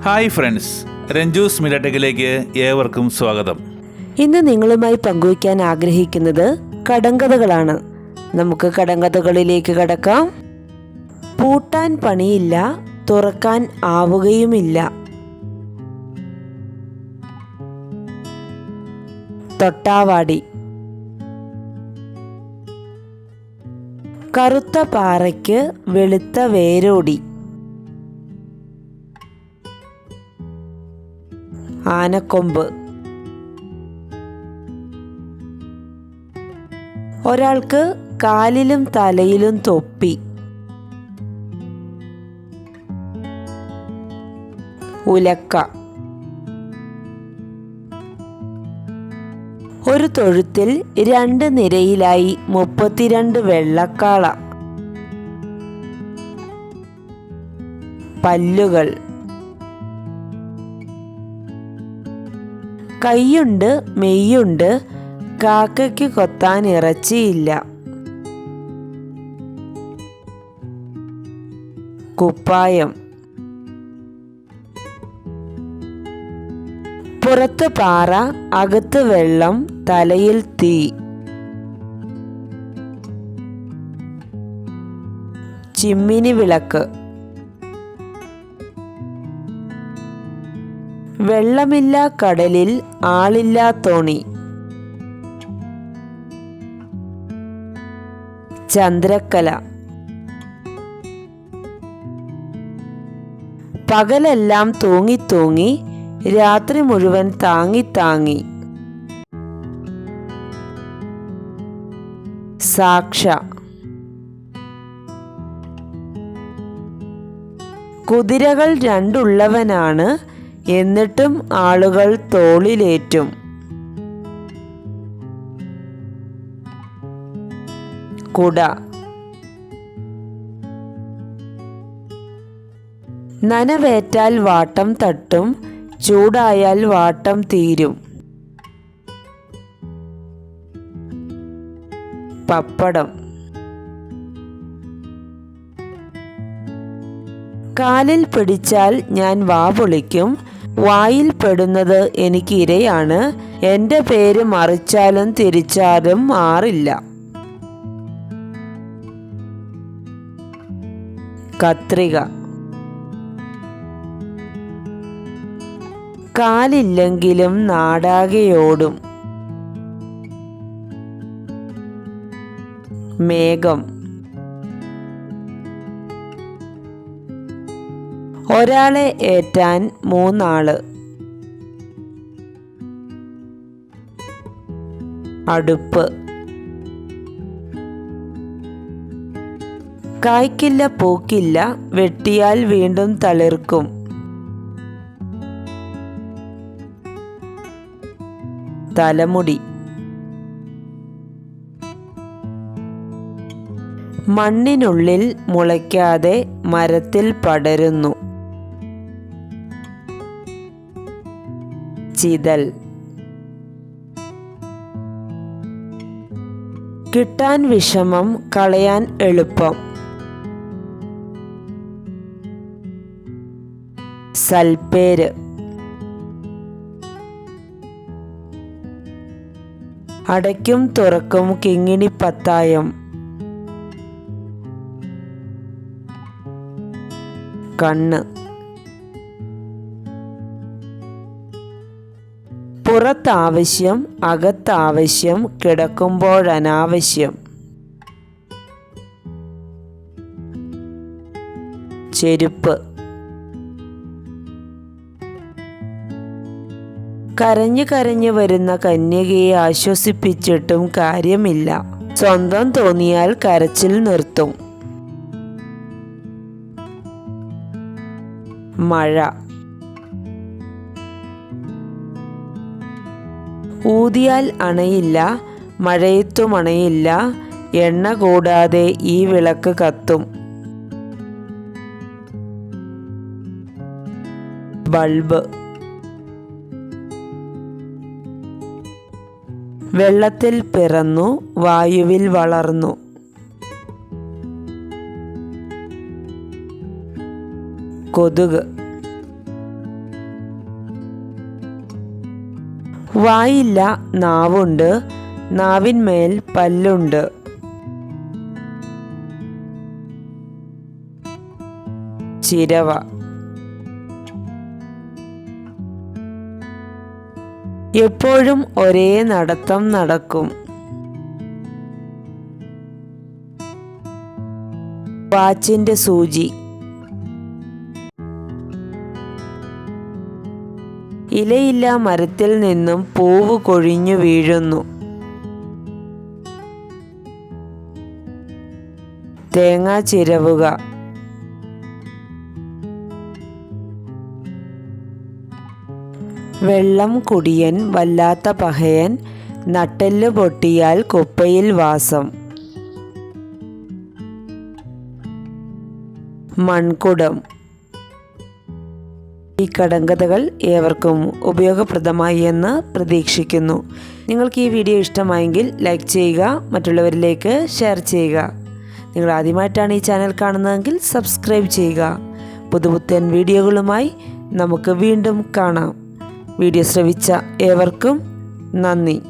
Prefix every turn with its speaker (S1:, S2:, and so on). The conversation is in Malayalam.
S1: ഹായ് ഫ്രണ്ട്സ് രഞ്ജൂസ് മിലട്ടക്കിലേക്ക് ഏവർക്കും സ്വാഗതം.
S2: ഇന്ന് നിങ്ങളുമായി പങ്കുവയ്ക്കാൻ ആഗ്രഹിക്കുന്നത് കടങ്കഥകളാണ്. നമുക്ക് കടങ്കഥകളിലേക്ക് കടക്കാം. പൂട്ടാൻ പണിയില്ല തുറക്കാൻ ആവുകയുമില്ല. തൊട്ടാവാടി. കറുത്ത പാറയ്ക്ക് വെളുത്ത വേരോടി. ആനക്കൊമ്പ്. ഒരാൾക്ക് കാലിലും തലയിലും തൊപ്പി. ഉലക്ക. ഒരു തൊഴുത്തിൽ രണ്ട് നിരയിലായി മുപ്പത്തിരണ്ട് വെള്ളക്കാള. പല്ലുകൾ. കൈയുണ്ട് മെയ്യുണ്ട് കാക്കയ്ക്ക് കൊത്താൻ ഇറച്ചിയില്ല. കുപ്പായം. പുറത്ത് പാറ അകത്ത് വെള്ളം തലയിൽ തീ. ചിമ്മിനി വിളക്ക്. വെള്ളമില്ല കടലിൽ ആളില്ല തോണി. ചന്ദ്രക്കല. പകലെല്ലാം തൂങ്ങി തൂങ്ങി രാത്രി മുഴുവൻ താങ്ങി താങ്ങി. സാക്ഷ. കുതിരകൾ രണ്ടുള്ളവനാണ് എന്നിട്ടും ആളുകൾ തോളിലേറ്റും. കുട. നനവേറ്റാൽ വാട്ടം തട്ടും ചൂടായാൽ വാട്ടം തീരും. പപ്പടം. കാലിൽ പിടിച്ചാൽ ഞാൻ വാ പൊളിക്കും വായിൽ പെടുന്നത് എനിക്ക് ഇരയാണ് എന്റെ പേര് മറിച്ചാലും തിരിച്ചാലും മാറില്ല കത്രിക. കാലില്ലെങ്കിലും നാടാകെയോടും. മേഘം. ഒരാളെ ഏറ്റാൻ മൂന്നാൾ. അടുപ്പ്. കായ്ക്കില്ല പൂക്കില്ല വെട്ടിയാൽ വീണ്ടും തളിർക്കും. തലമുടി. മണ്ണിനുള്ളിൽ മുളയ്ക്കാതെ മരത്തിൽ പടരുന്നു. ചിതൽ കിട്ടാൻ വിഷമം കളയാൻ എളുപ്പം. സൽപ്പേര് അടയ്ക്കും തുറക്കും കിങ്ങിണി പത്തായം. കണ്ണ്. പുറത്താവശ്യം അകത്താവശ്യം കിടക്കുമ്പോഴനാവശ്യം ചെരുപ്പ്. കരഞ്ഞു കരഞ്ഞു വരുന്ന കന്യകയെ ആശ്വസിപ്പിച്ചിട്ടും കാര്യമില്ല. സ്വന്തം തോന്നിയാൽ കരച്ചിൽ നിർത്തും. മഴ. ഊതിയാൽ അണയില്ല മഴയത്തും അണയില്ല എണ്ണ കൂടാതെ ഈ വിളക്ക് കത്തും. ബൾബ്. വെള്ളത്തിൽ പിറന്നു വായുവിൽ വളർന്നു. കൊതുക്. വായില്ല നാവുണ്ട് നാവിന്മേൽ പല്ലുണ്ട്. ചിരവ. എപ്പോഴും ഒരേ നടത്തം നടക്കും. വാച്ചിന്റെ സൂചി. ഇലയില്ല മരത്തിൽ നിന്നും പൂവ് കൊഴിഞ്ഞു വീഴുന്നു. തേങ്ങ ചിരവുക. വെള്ളം കുടിയൻ വല്ലാത്ത പഹയൻ നട്ടെല്ല് പൊട്ടിയാൽ കുപ്പയിൽ വാസം. മൺകുടം. ഈ കടങ്കഥകൾ ഏവർക്കും ഉപയോഗപ്രദമായി എന്ന് പ്രതീക്ഷിക്കുന്നു. നിങ്ങൾക്ക് ഈ വീഡിയോ ഇഷ്ടമായെങ്കിൽ ലൈക്ക് ചെയ്യുക മറ്റുള്ളവരിലേക്ക് ഷെയർ ചെയ്യുക. നിങ്ങൾ ആദ്യമായിട്ടാണ് ഈ ചാനൽ കാണുന്നതെങ്കിൽ സബ്സ്ക്രൈബ് ചെയ്യുക. പുതുപുത്തൻ വീഡിയോകളുമായി നമുക്ക് വീണ്ടും കാണാം. വീഡിയോ ശ്രവിച്ച ഏവർക്കും നന്ദി.